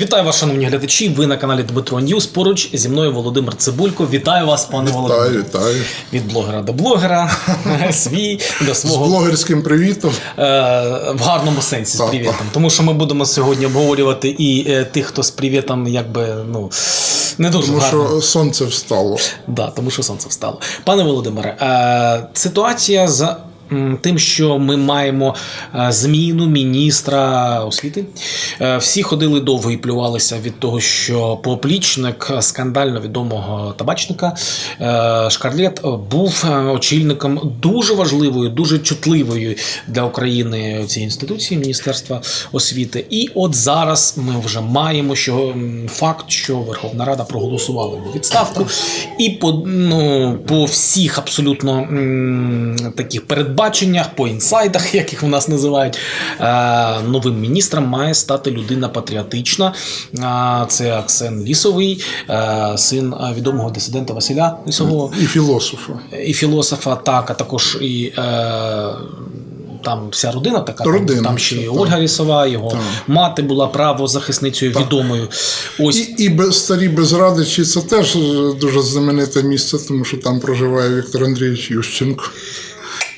Вітаю вас, шановні глядачі. Ви на каналі Дмитро Ньюс. Поруч зі мною Володимир Цибулько. Вітаю вас, пане Володимире. Вітаю, вітаю. Від блогера до блогера. Свій до З свого блогерським привітом. е, в гарному сенсі з Так, привітом. так. Тому що ми будемо сьогодні обговорювати і е, тих, хто з привітом, якби ну не дуже Тому гарно. що сонце встало. Да, тому що сонце встало. Пане Володимире, е, ситуація з м, тим, що ми маємо е, зміну міністра освіти. Е, Всі ходили довго і плювалися від того, що поплічник скандально відомого табачника е, Шкарлет був очільником дуже важливої, дуже чутливої для України цієї інституції Міністерства освіти. І от зараз ми вже маємо що факт, що Верховна Рада проголосувала відставку, і по, ну, по всіх абсолютно таких передбаченнях, по інсайдах, як їх у нас називають, е, новим міністром має стати людина патріотична. Е, Це Аксен Лісовий, е, син відомого дисидента Василя Лісового І філософа. і філософа, так, а також і. Там вся родина така, Родина, там ще і так. Ольга Лісова, його мати була правозахисницею відомою. Ось І, і старі безрадичі це теж дуже знамените місце, тому що там проживає Віктор Андрійович Ющенко.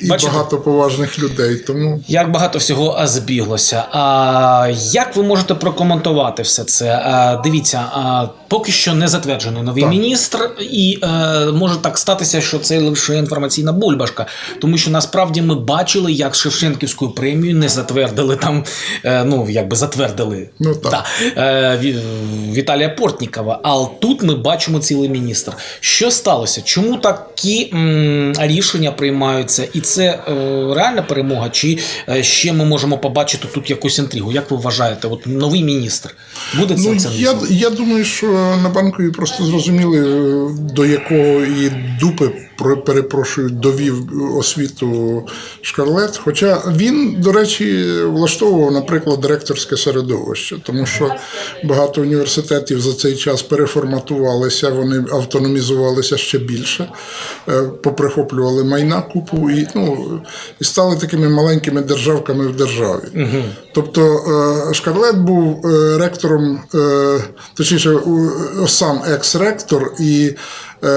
І Бачите? багато поважних людей. Тому Як багато всього а, збіглося. А, як ви можете прокоментувати все це? А, дивіться, а, поки що не затверджений новий Так. міністр, і е, може так статися, що це лише інформаційна бульбашка, тому що насправді ми бачили, як Шевченківську премію не затвердили там, е, ну якби затвердили Ну, так. Да, е, Ві- Віталія Портнікова. А тут ми бачимо цілий міністр. Що сталося? Чому такі м, рішення приймаються? І це е, реальна перемога? Чи е, ще ми можемо побачити тут якусь інтригу? Як ви вважаєте? От новий міністр буде це? ну, це я, я думаю, що на банкові просто зрозуміли, е, до якої дупи перепрошую, довів освіту Шкарлет. Хоча він, до речі, влаштовував, наприклад, директорське середовище, тому що багато університетів за цей час переформатувалися, вони автономізувалися ще більше, е, поприхоплювали майна купу і, ну, і стали такими маленькими державками в державі. Тобто е, Шкарлет був е, ректором, точніше, сам екс-ректор і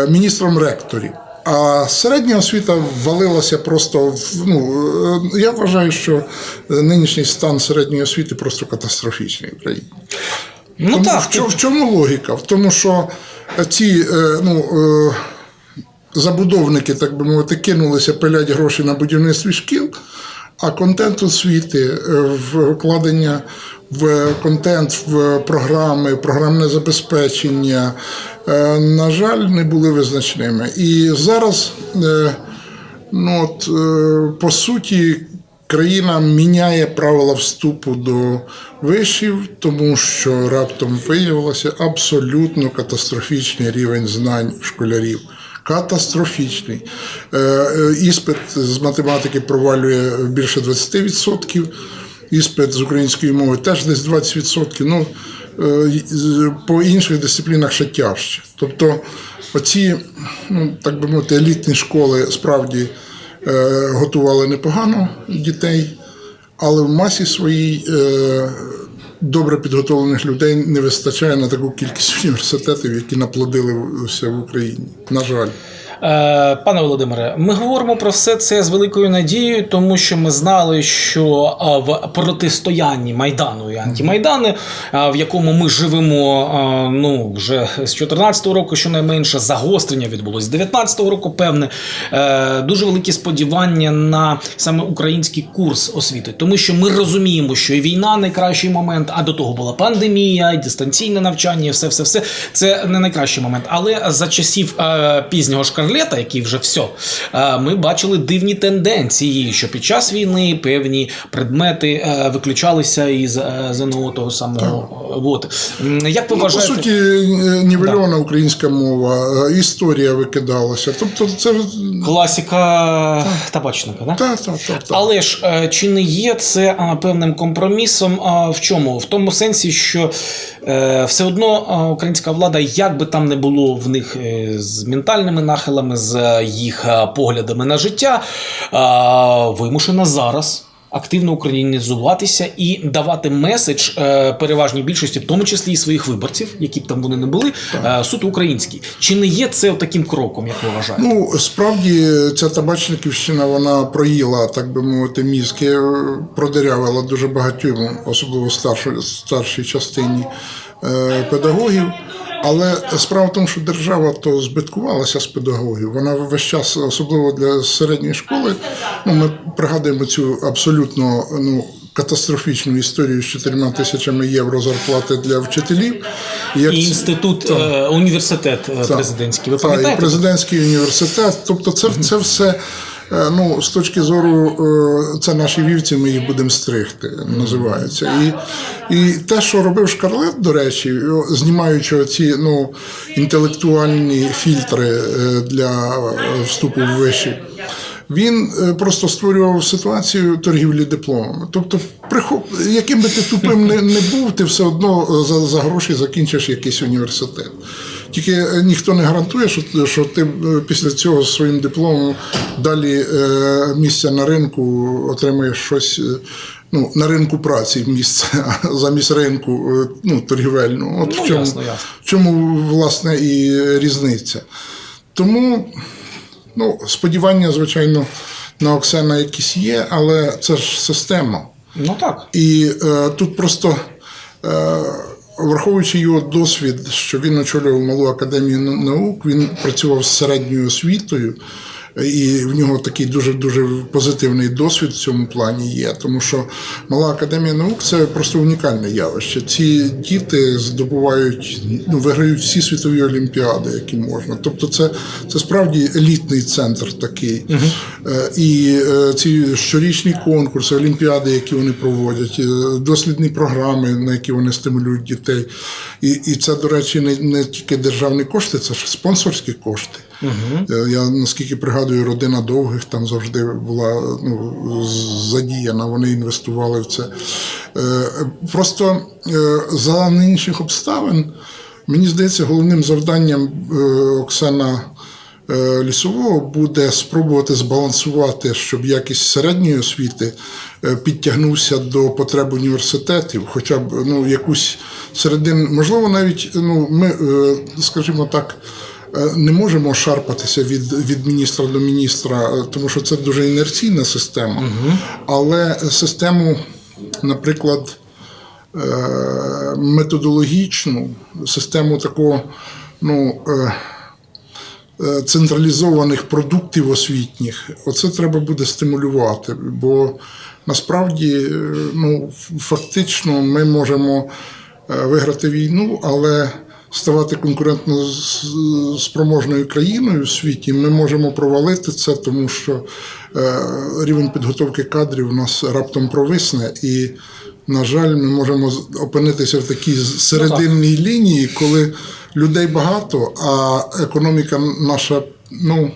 міністром ректорів. А середня освіта ввалилася просто в ну е, я вважаю, що нинішній стан середньої освіти просто катастрофічний в Україні. Ну Тому так, в, чому, в чому логіка? В тому, що ці е, ну, е, забудовники, так би мовити, кинулися пилять гроші на будівництві шкіл, а контент освіти, вкладення в контент, в програми, програмне забезпечення, е, на жаль, не були визначними. І зараз, е, ну, от, е, по суті, країна міняє правила вступу до вишів, тому що раптом виявилося абсолютно катастрофічний рівень знань школярів. Катастрофічний. Е, е, Іспит з математики провалює більше 20%, іспит з української мови теж десь 20%. Ну, е, по інших дисциплінах ще тяжче. Тобто, оці, ну, так би мовити, елітні школи справді е, готували непогано дітей, але в масі своїй е, добре підготовлених людей не вистачає на таку кількість університетів, які наплодилися в Україні. На жаль. Е, Пане Володимире, ми говоримо про все це з великою надією, тому що ми знали, що в протистоянні Майдану і антимайдани, в якому ми живемо ну, вже з 14-го року, щонайменше загострення відбулось з 19-го року, певне, е, дуже великі сподівання на саме український курс освіти, тому що ми розуміємо, що і війна найкращий момент, а до того була пандемія, і дистанційне навчання, і все, все, все. Це не найкращий момент. Але за часів е, пізнього шкарлета, який вже все, е, ми бачили дивні тенденції, що під час війни певні предмети е, виключалися із е, ЗНО того самого. От. Як ви Ну, по суті, е, нівельована українська мова, е, історія викидалася. Тобто, це Класика табачника, да? так, так, так. так. Але ж е, чи не є це певним компромісом? В чому? В тому сенсі, що е, все одно українська влада, як би там не було в них е, з ментальними нахилами, з е, їх е, поглядами на життя, вимушена зараз активно українізуватися і давати меседж е, переважній більшості, в тому числі і своїх виборців, які б там вони не були, е, суто український. Чи не є це таким кроком, як ви вважаєте? Ну, справді, ця табачниківщина вона проїла, так би мовити, мізки, е, продирявила дуже багатьом, особливо старшій, старшій частині педагогів. Але справа в тому, що держава то збиткувалася з педагогів. Вона весь час, особливо для середньої школи, ну ми пригадуємо цю абсолютно ну, катастрофічну історію з 4 тисячами євро зарплати для вчителів. Як І інститут, е, університет е, президентський. Ви Так, і президентський університет. Тобто, це, це все. Е, Ну, з точки зору, е, це наші вівці, ми їх будемо стригти, називається. І, і те, що робив Шкарлет, до речі, знімаючи ці ну, інтелектуальні фільтри е, для вступу в виші, він просто створював ситуацію торгівлі дипломами. Тобто, прихоп- яким би ти тупим не, не був, ти все одно за, за гроші закінчиш якийсь університет. Тільки е, ніхто не гарантує, що, що ти е, після цього своїм дипломом далі е, місця на ринку отримаєш щось. Ну, на ринку праці місце замість ринку ну, торгівельного. От Ну, в, чому, ясно, ясно. в чому власне і різниця. Тому Ну, сподівання, звичайно, на Оксена якісь є, але це ж система. Ну так. І е, тут просто, е, враховуючи його досвід, що він очолював малу академію наук, він працював з середньою освітою. І в нього такий дуже дуже позитивний досвід в цьому плані є, тому що мала академія наук це просто унікальне явище. Ці діти здобувають, ну виграють всі світові олімпіади, які можна. Тобто, це, це справді елітний центр такий. Е, І е, ці щорічні конкурси, олімпіади, які вони проводять, дослідні програми, на які вони стимулюють дітей. І, і це, до речі, не, не тільки державні кошти, це ж спонсорські кошти. Е, Я наскільки пригадую, родина довгих там завжди була ну, задіяна, вони інвестували в це. Е, Просто е, за нинішніх обставин, мені здається, головним завданням Оксана Лісового буде спробувати збалансувати, щоб якість середньої освіти підтягнувся до потреб університетів, хоча б ну, якусь середину, можливо, навіть ну, ми, скажімо так. Е, Не можемо шарпатися від, від міністра до міністра, е, тому що це дуже інерційна система. Але систему, наприклад, е, методологічну, систему такого ну, централізованих продуктів освітніх, оце треба буде стимулювати. Бо насправді, ну, фактично, ми можемо виграти війну, але ставати конкурентно спроможною країною в світі, ми можемо провалити це, тому що е, рівень підготовки кадрів у нас раптом провисне і. На жаль, ми можемо опинитися в такій серединній лінії, коли людей багато, а економіка наша ну,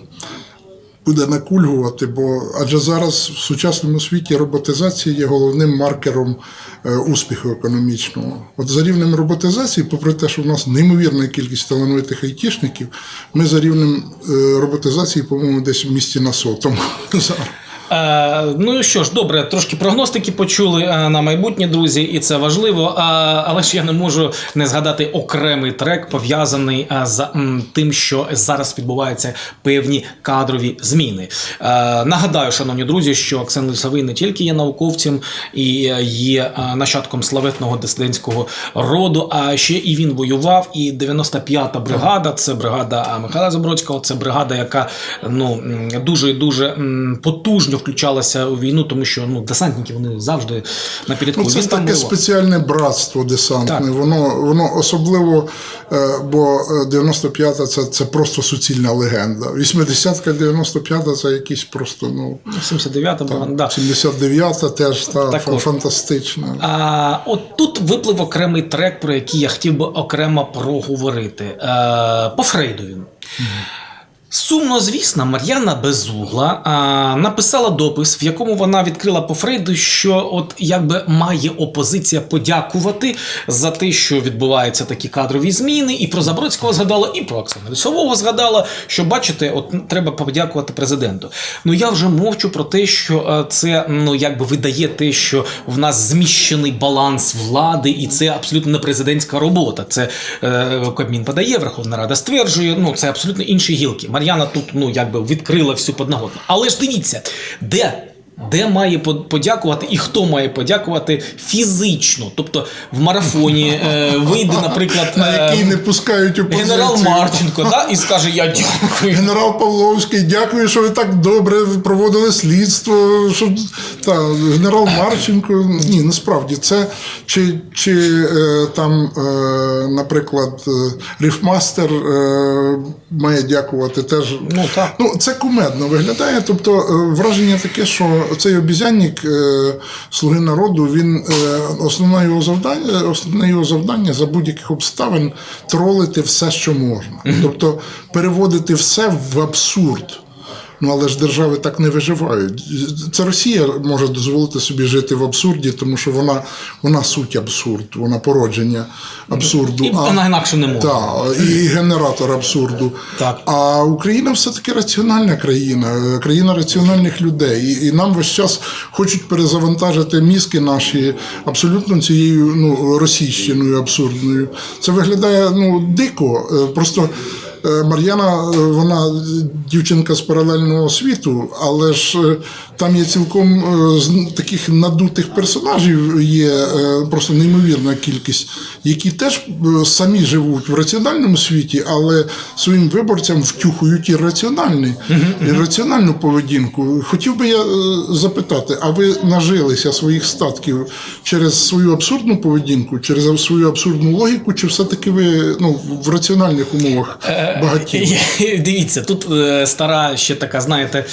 буде накульгувати, бо адже зараз в сучасному світі роботизація є головним маркером е, успіху економічного. От за рівнем роботизації, попри те, що в нас неймовірна кількість талановитих айтішників, ми за рівнем е, роботизації, по-моєму, десь в місті на сотому зараз. Е, ну що ж, добре, трошки прогностики почули е, на майбутнє, друзі, і це важливо. А, але ж я не можу не згадати окремий трек, пов'язаний е, з тим, що зараз відбуваються певні кадрові зміни. Е, нагадаю, шановні друзі, що Оксан Лісовий не тільки є науковцем і е, є е, нащадком славетного дисидентського роду, а ще і він воював. І 95-та бригада це бригада Михайла Забродського, це бригада, яка ну дуже дуже потужно включалася у війну, тому що ну десантники вони завжди на підрядку. Ну, це Він таке спеціальне братство десантне. Так. Воно, воно особливо, е, бо е, 95-та це, це просто суцільна легенда. 80-ка, 95-та це якісь просто, ну, 79-та бригада. Да. 79-та теж та, Так фантастична. А, от тут виплив окремий трек, про який я хотів би окремо проговорити. Е, по Фрейду він. Сумно, звісно, Мар'яна Безугла а, написала допис, в якому вона відкрила по Фрейду, що от якби має опозиція подякувати за те, що відбуваються такі кадрові зміни, і про Забродського згадала, і про Оксану Лісового згадала, що бачите, от треба подякувати президенту. Ну я вже мовчу про те, що е, це ну якби видає те, що в нас зміщений баланс влади, і це абсолютно не президентська робота. Це е, Кабмін подає, Верховна Рада стверджує. Ну це абсолютно інші гілки. Мар'яна тут ну якби відкрила всю подноготну. Але ж дивіться, де. Де має по- подякувати і хто має подякувати фізично? Тобто в марафоні е, вийде, наприклад, на е, який не пускають опозицію. генерал Марченко, да, і скаже: Я дякую. Генерал Павловський, дякую, що ви так добре проводили слідство. Що... Та, генерал Марченко. Ні, насправді це чи, чи е, там, е, наприклад, е, Ріфмастер е, має дякувати теж. Ну так. Ну, це кумедно виглядає. Тобто е, враження таке, що цей обізянник е, Слуги народу, він е, основне його завдання, основне його завдання за будь-яких обставин тролити все, що можна. Тобто переводити все в абсурд. Ну, але ж держави так не виживають. Це Росія може дозволити собі жити в абсурді, тому що вона, вона суть абсурд, вона породження абсурду. І вона інакше не може. Так, і генератор абсурду. Так. А Україна все-таки раціональна країна, країна раціональних людей. І, і нам весь час хочуть перезавантажити мізки наші абсолютно цією ну, російщиною абсурдною. Це виглядає ну, дико. Е, Просто. Е, Мар'яна, е, вона дівчинка з паралельного світу, але ж е, там є цілком таких надутих персонажів, є просто неймовірна кількість, які теж самі живуть в раціональному світі, але своїм виборцям втюхують ірраціональний, ірраціональну поведінку. Хотів би я запитати, а ви нажилися своїх статків через свою абсурдну поведінку, через свою абсурдну логіку, чи все-таки ви ну, в раціональних умовах багаті? Дивіться, тут е, стара ще така, знаєте,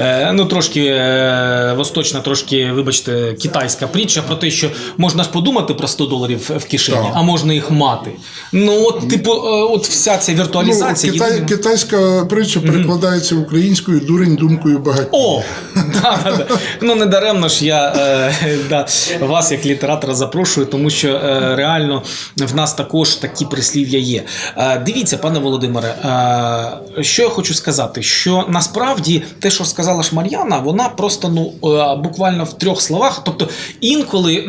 е, ну трошки е, восточна, трошки, вибачте, китайська притча про те, що можна ж подумати про 100 доларів в кишені, Так. а можна їх мати. Ну, от, типу, е, от вся ця Ну, віртуалізація. Китай, єдина- китайська притча перекладається українською дурень думкою багатьох. О, да, да, да. ну не даремно ж я е, да, вас як літератора запрошую, тому що е, реально в нас також такі прислів'я є. Е, дивіться, пане Володимире, е, що я хочу сказати, що насправді те, що сказала ж Мар'яна, вона просто ну е, буквально в трьох словах. Тобто інколи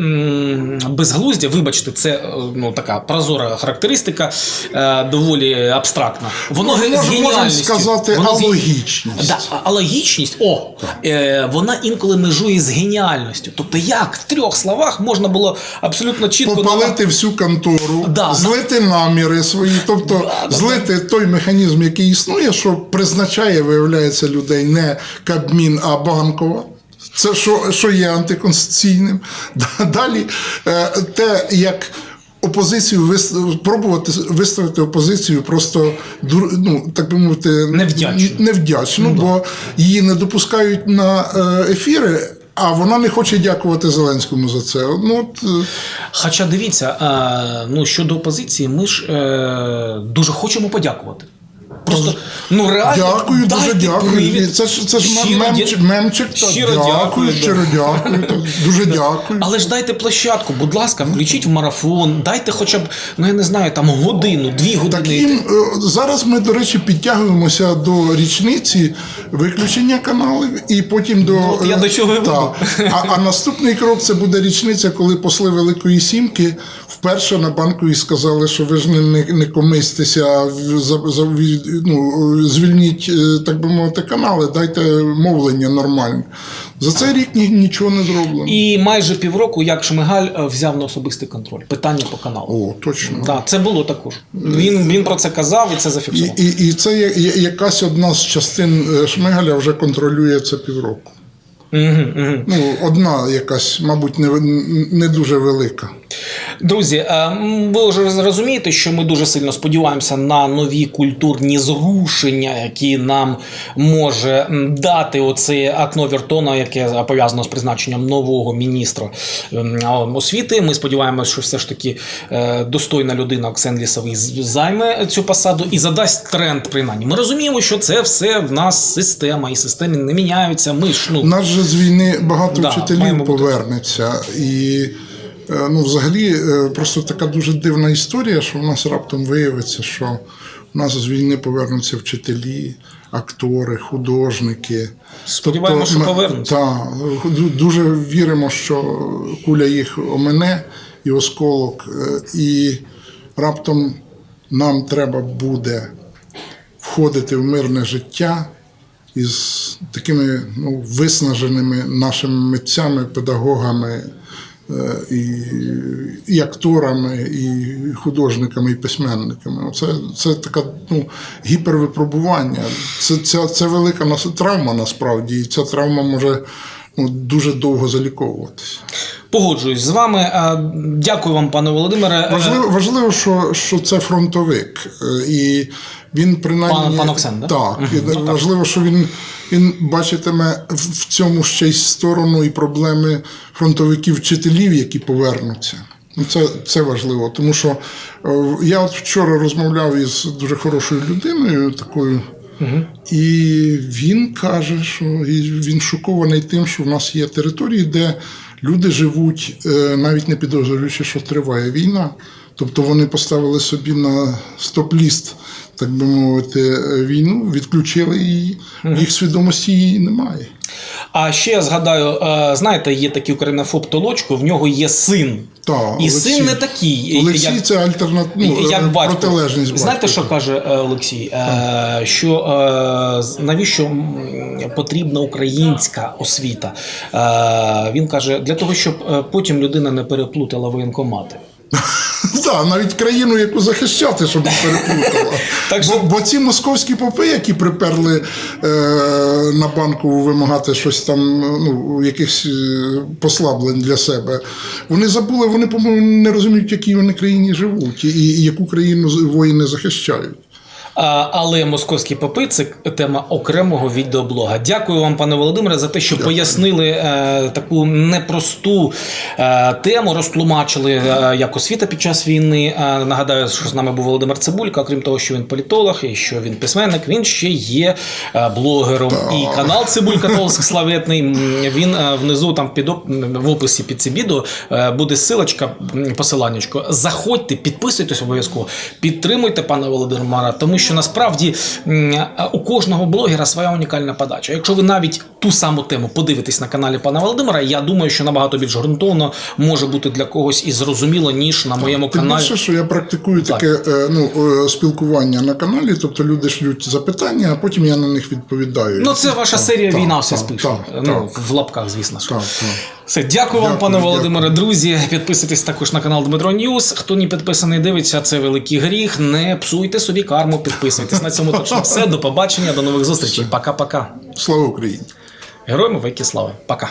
безглуздя, вибачте, це е, ну така прозора характеристика, доволі абстрактна. Воно Може, з можна геніальністю. сказати, воно алогічність. Да, а- а о, е, вона інколи межує з геніальністю. Тобто, як в трьох словах можна було абсолютно чітко Попалити всю контору, Да, злити наміри свої, тобто Да, да, злити той механізм, який існує, що призначає, виявляється, людей не Кабмін, а банкова. Це що, що є антиконституційним. Далі е, те, як опозицію вис- пробувати виставити опозицію просто ну, так би мовити, Невдячну. невдячну, бо її не допускають на е, ефіри. А вона не хоче дякувати Зеленському за це. Ну, от, е, Хоча дивіться, ну щодо опозиції, ми ж е, дуже хочемо подякувати. Просто ну реально Дякую, дуже дякую. привід. Це ж це ж Щиро мемчик, мемчик та щиро дякую, дякую, щиро дякую, та, дуже дякую. Але ж дайте площадку, будь ласка, включіть в марафон, дайте хоча б, ну я не знаю, там годину, дві години. Так їм е, зараз ми, до речі, підтягуємося до річниці виключення каналів і потім до. Ну, от я е, до чого і та. а, а наступний крок це буде річниця, коли посли Великої Сімки вперше на банку і сказали, що ви ж не, не, не комистеся, за, за, ну, звільніть, е, так би мовити, канали, дайте мовлення нормальне. За цей рік ні, нічого не зроблено. І майже півроку, як Шмигаль е, взяв на особистий контроль. Питання по каналу. О, точно. Да, це було також. Він, він про це казав і це І, зафіксував. і, і це є- є- якась одна з частин е, Шмигаля вже контролює це півроку. Угу, угу. Ну, одна якась, мабуть, не, не дуже велика. Друзі, е, ви вже зрозумієте, що ми дуже сильно сподіваємося на нові культурні зрушення, які нам може дати оце окно Вертона, яке пов'язано з призначенням нового міністра ем, освіти. Ми сподіваємося, що все ж таки е, достойна людина Оксен Лісовий займе цю посаду і задасть тренд принаймні. Ми розуміємо, що це все в нас система, і системи не міняються. Ми ж ну У нас же з війни багато Да, вчителів повернеться. І ну, взагалі е, просто така дуже дивна історія, що в нас раптом виявиться, що в нас з війни повернуться вчителі, актори, художники. Сподіваємося, що повернуться. Так, дуже віримо, що куля їх омине і осколок, е, і раптом нам треба буде входити в мирне життя із такими ну, виснаженими нашими митцями, педагогами, е, і, і акторами, і художниками, і письменниками. Це, це така ну, гіпервипробування. Це, це, це велика травма насправді, і ця травма може ну, дуже довго заліковуватися. погоджуюсь з вами. Е, Дякую вам, пане Володимире. Е, Важливо, важливо що, що це фронтовик. е, І він принаймні. Пан- пан Оксен, да? Так. І важливо, що він, він бачитиме в цьому ще й сторону і проблеми фронтовиків вчителів, які повернуться. Ну, Це, це важливо, тому що е, я от вчора розмовляв із дуже хорошою людиною, такою, і він каже, що він шокований тим, що в нас є території, де люди живуть, е, навіть не підозрюючи, що триває війна. Тобто вони поставили собі на стоп-ліст, так би мовити, е, війну, відключили її, їх свідомості її немає. А ще я згадаю, е, знаєте, є такий українофоб Толочко, в нього є син. Так, І Олексій. син не такий. Олексій як- це альтернативна ну, як батько. протилежність. Знаєте, що каже е, Олексій? Е, Що е, навіщо потрібна українська освіта? Е, Він каже, для того, щоб е, потім людина не переплутала воєнкомати. Так, навіть країну, яку захищати, щоб не переплутала. Так що- бо, бо ці московські попи, які приперли е, на банку вимагати щось там, ну, якихось е, послаблень для себе, вони забули, вони, по-моєму, не розуміють, в якій вони країні живуть і, і яку країну воїни захищають. Але московські попи це тема окремого відеоблога. Дякую вам, пане Володимире, за те, що пояснили е, таку непросту е, тему, розтлумачили е, як освіта під час війни. Е, нагадаю, що з нами був Володимир Цибулька, окрім того, що він політолог і що він письменник, він ще є е, блогером. І канал Цибулька Толск славетний. Він е, внизу там під в описі під цим відео е, буде силочка, посиланнячко. Заходьте, підписуйтесь обов'язково, підтримуйте пана Володимира, тому що насправді у кожного блогера своя унікальна подача. Якщо ви навіть ту саму тему подивитесь на каналі пана Володимира, я думаю, що набагато більш ґрунтовно може бути для когось і зрозуміло, ніж на моєму Тим каналі. більше, що я практикую таке е, ну, е, спілкування на каналі, тобто люди шлють запитання, а потім я на них відповідаю. Ну, це ваша серія так, війна все так, спише. так, ну, так. в лапках, звісно. Так, так. Все, дякую вам, пане. Володимире. Друзі, підписуйтесь також на канал Дмитро Ньюс. Хто не підписаний, дивиться, це великий гріх. Не псуйте собі карму, підписуйтесь. На цьому точно все. До побачення, до нових зустрічей. Пока-пока. Слава Україні! Героям веки слава. Пока.